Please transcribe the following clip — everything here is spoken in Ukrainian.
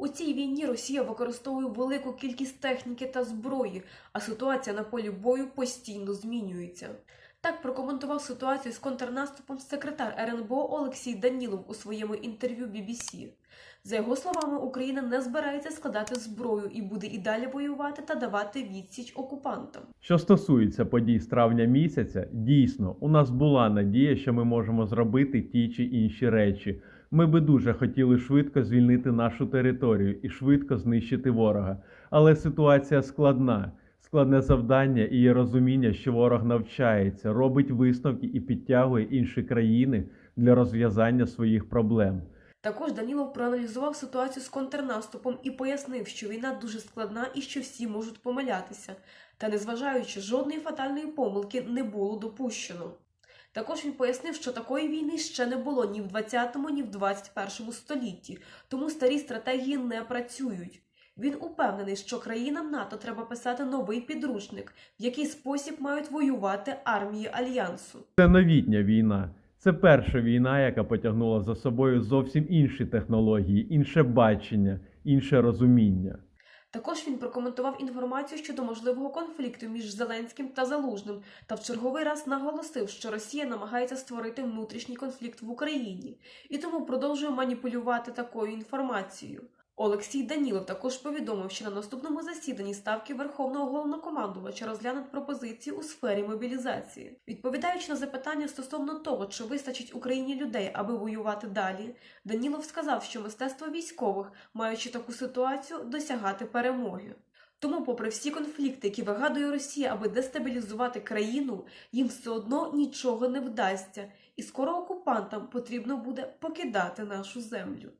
У цій війні Росія використовує велику кількість техніки та зброї, а ситуація на полі бою постійно змінюється. Так прокоментував ситуацію з контрнаступом секретар РНБО Олексій Данілов у своєму інтерв'ю BBC. За його словами, Україна не збирається складати зброю і буде і далі воювати та давати відсіч окупантам. Що стосується подій з травня місяця, дійсно, у нас була надія, що ми можемо зробити ті чи інші речі. Ми би дуже хотіли швидко звільнити нашу територію і швидко знищити ворога. Але ситуація складна. Складне завдання і є розуміння, що ворог навчається, робить висновки і підтягує інші країни для розв'язання своїх проблем. Також Данілов проаналізував ситуацію з контрнаступом і пояснив, що війна дуже складна і що всі можуть помилятися. Та незважаючи жодної фатальної помилки не було допущено. Також він пояснив, що такої війни ще не було ні в 20-му, ні в 21-му столітті, тому старі стратегії не працюють. Він упевнений, що країнам НАТО треба писати новий підручник, в який спосіб мають воювати армії альянсу. Це новітня війна. Це перша війна, яка потягнула за собою зовсім інші технології, інше бачення, інше розуміння. Також він прокоментував інформацію щодо можливого конфлікту між Зеленським та Залужним та в черговий раз наголосив, що Росія намагається створити внутрішній конфлікт в Україні і тому продовжує маніпулювати такою інформацією. Олексій Данілов також повідомив, що на наступному засіданні ставки Верховного головнокомандувача розглянуть пропозиції у сфері мобілізації. Відповідаючи на запитання стосовно того, чи вистачить Україні людей, аби воювати далі, Данілов сказав, що мистецтво військових, маючи таку ситуацію, досягати перемоги. Тому, попри всі конфлікти, які вигадує Росія, аби дестабілізувати країну, їм все одно нічого не вдасться, і скоро окупантам потрібно буде покидати нашу землю.